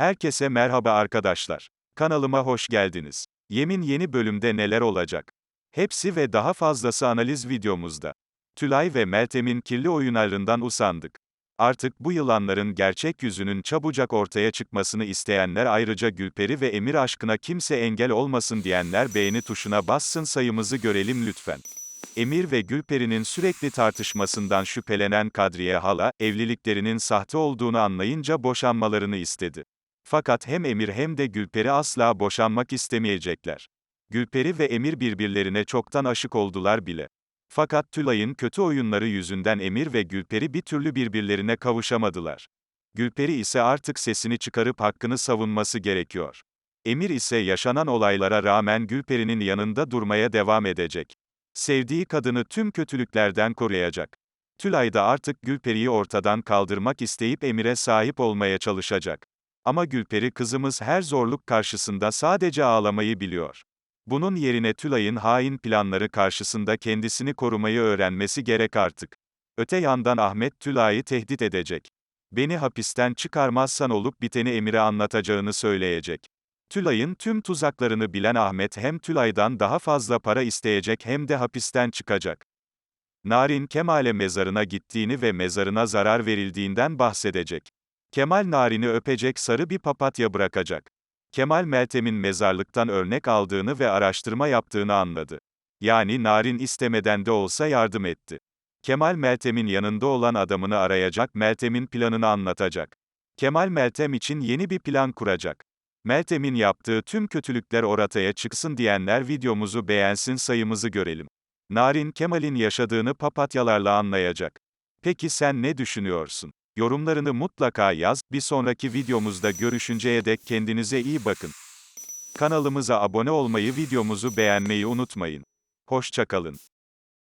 Herkese merhaba arkadaşlar. Kanalıma hoş geldiniz. Yemin yeni bölümde neler olacak? Hepsi ve daha fazlası analiz videomuzda. Tülay ve Meltem'in kirli oyunlarından usandık. Artık bu yılanların gerçek yüzünün çabucak ortaya çıkmasını isteyenler ayrıca Gülperi ve Emir aşkına kimse engel olmasın diyenler beğeni tuşuna bassın sayımızı görelim lütfen. Emir ve Gülperi'nin sürekli tartışmasından şüphelenen Kadriye hala, evliliklerinin sahte olduğunu anlayınca boşanmalarını istedi. Fakat hem Emir hem de Gülperi asla boşanmak istemeyecekler. Gülperi ve Emir birbirlerine çoktan aşık oldular bile. Fakat Tülay'ın kötü oyunları yüzünden Emir ve Gülperi bir türlü birbirlerine kavuşamadılar. Gülperi ise artık sesini çıkarıp hakkını savunması gerekiyor. Emir ise yaşanan olaylara rağmen Gülperi'nin yanında durmaya devam edecek. Sevdiği kadını tüm kötülüklerden koruyacak. Tülay da artık Gülperi'yi ortadan kaldırmak isteyip Emir'e sahip olmaya çalışacak. Ama Gülperi kızımız her zorluk karşısında sadece ağlamayı biliyor. Bunun yerine Tülay'ın hain planları karşısında kendisini korumayı öğrenmesi gerek artık. Öte yandan Ahmet Tülay'ı tehdit edecek. Beni hapisten çıkarmazsan olup biteni Emir'e anlatacağını söyleyecek. Tülay'ın tüm tuzaklarını bilen Ahmet hem Tülay'dan daha fazla para isteyecek hem de hapisten çıkacak. Narin Kemal'e mezarına gittiğini ve mezarına zarar verildiğinden bahsedecek. Kemal Narin'i öpecek sarı bir papatya bırakacak. Kemal Meltem'in mezarlıktan örnek aldığını ve araştırma yaptığını anladı. Yani Narin istemeden de olsa yardım etti. Kemal Meltem'in yanında olan adamını arayacak, Meltem'in planını anlatacak. Kemal Meltem için yeni bir plan kuracak. Meltem'in yaptığı tüm kötülükler ortaya çıksın diyenler videomuzu beğensin sayımızı görelim. Narin Kemal'in yaşadığını papatyalarla anlayacak. Peki sen ne düşünüyorsun? Yorumlarını mutlaka yaz, bir sonraki videomuzda görüşünceye dek kendinize iyi bakın. Kanalımıza abone olmayı videomuzu beğenmeyi unutmayın. Hoşçakalın.